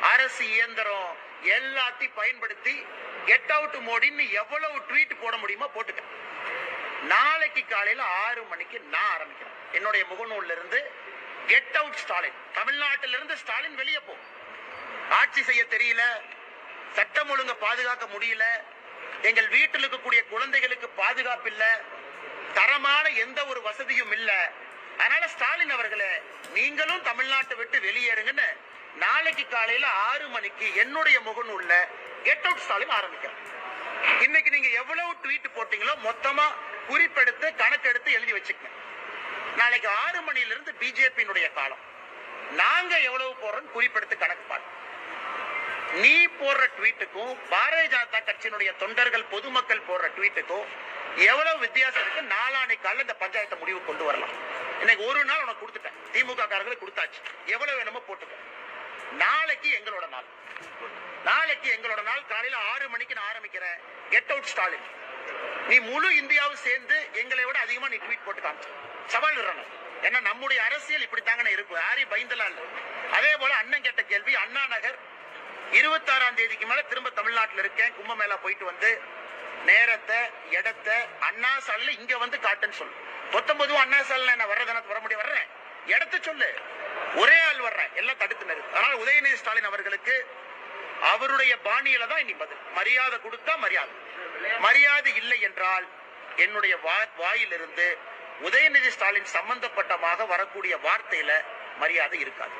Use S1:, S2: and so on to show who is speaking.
S1: அரசு இயந்திரம் எல்லாத்தையும் பயன்படுத்தி கெட் அவுட் மோடின்னு எவ்வளவு ட்வீட் போட முடியுமோ போட்டுக்க. நாளைக்கு காலையில ஆறு மணிக்கு நான் ஆரம்பிக்கிறேன். என்னுடைய முகநூல்ல இருந்து கெட் அவுட் ஸ்டாலின் தமிழ்நாட்டில இருந்து ஸ்டாலின் வெளியே போ. ஆட்சி செய்ய தெரியல. சட்டம் ஒழுங்க பாதுகாக்க முடியல. எங்கள் வீட்டில் இருக்கக்கூடிய குழந்தைகளுக்கு பாதுகாப்பு இல்ல. தரமான எந்த ஒரு வசதியும் இல்ல. அதனால ஸ்டாலின் அவர்களே நீங்களும் தமிழ்நாட்டை விட்டு வெளியேறுங்கன்னு நாளைக்கு காலையில ஆறு மணிக்கு என்னுடைய முகநூல்ல கெட் அவுட் ஸ்டாலின் ஆரம்பிக்கிறேன் இன்னைக்கு நீங்க எவ்வளவு ட்வீட் போட்டீங்களோ மொத்தமா குறிப்பெடுத்து கணக்கெடுத்து எழுதி வச்சுக்கங்க. நாளைக்கு ஆறு மணியிலிருந்து பிஜேபியினுடைய காலம். நாங்க எவ்வளவு போடுறோம் குறிப்பெடுத்து கணக்கு பார்க்கணும். நீ போடுற ட்வீட்டுக்கும் பாரதிய ஜனதா கட்சியினுடைய தொண்டர்கள் பொதுமக்கள் போடுற ட்வீட்டுக்கும் எவ்வளவு வித்தியாசம் இருக்கு? நாளானை காலில் இந்த பஞ்சாயத்தை முடிவு கொண்டு வரலாம். இன்னைக்கு ஒரு நாள் உனக்கு கொடுத்துட்டேன். திமுக காரங்களுக்கு கொடுத்தாச்சு. எவ்வளவு வேணுமோ போட்டுக்க. நாளைக்கு எங்களோட நாள். நாளைக்கு எங்களோட நாள். காலையில ஆறு மணிக்கு நான் ஆரம்பிக்கிறேன். கெட் அவுட் ஸ்டாலின் நீ முழு இந்தியாவும் சேர்ந்து எங்களை விட அதிகமா நீ ட்வீட் போட்டு காமிச்சு. சவால் விடுறாங்க ஏன்னா நம்முடைய அரசியல் இப்படித்தாங்கன்னு இருக்கும். யாரையும் பயந்துலாம் இல்லை. அதே போல அண்ணன் கேட்ட கேள்வி அண்ணா நகர் இருபத்தாறாம் தேதிக்கு மேல திரும்ப தமிழ்நாட்டில் இருக்கேன். கும்பமேளா போயிட்டு வந்து நேரத்தை இடத்தை அண்ணா சாலையில இங்க வந்து காட்டுன்னு சொல்லு. பத்தொன்பதும் அண்ணா சாலையில நான் வர்ற தினத்து வர முடியும்? வர்றேன். இடத்த சொல்லு. ஒரே ஆள் வர்றேன். எல்லாம் தடுத்து நிறுத்து அதனால உதயநிதி ஸ்டாலின் அவர்களுக்கு அவருடைய பாணியில தான் இனி பதில். மரியாதை கொடுத்தா மரியாதை. மரியாதை இல்லை என்றால் என்னுடைய வா- வாயிலிருந்து உதயநிதி ஸ்டாலின் சம்பந்தப்பட்டமாக வரக்கூடிய வார்த்தையில மரியாதை இருக்காது.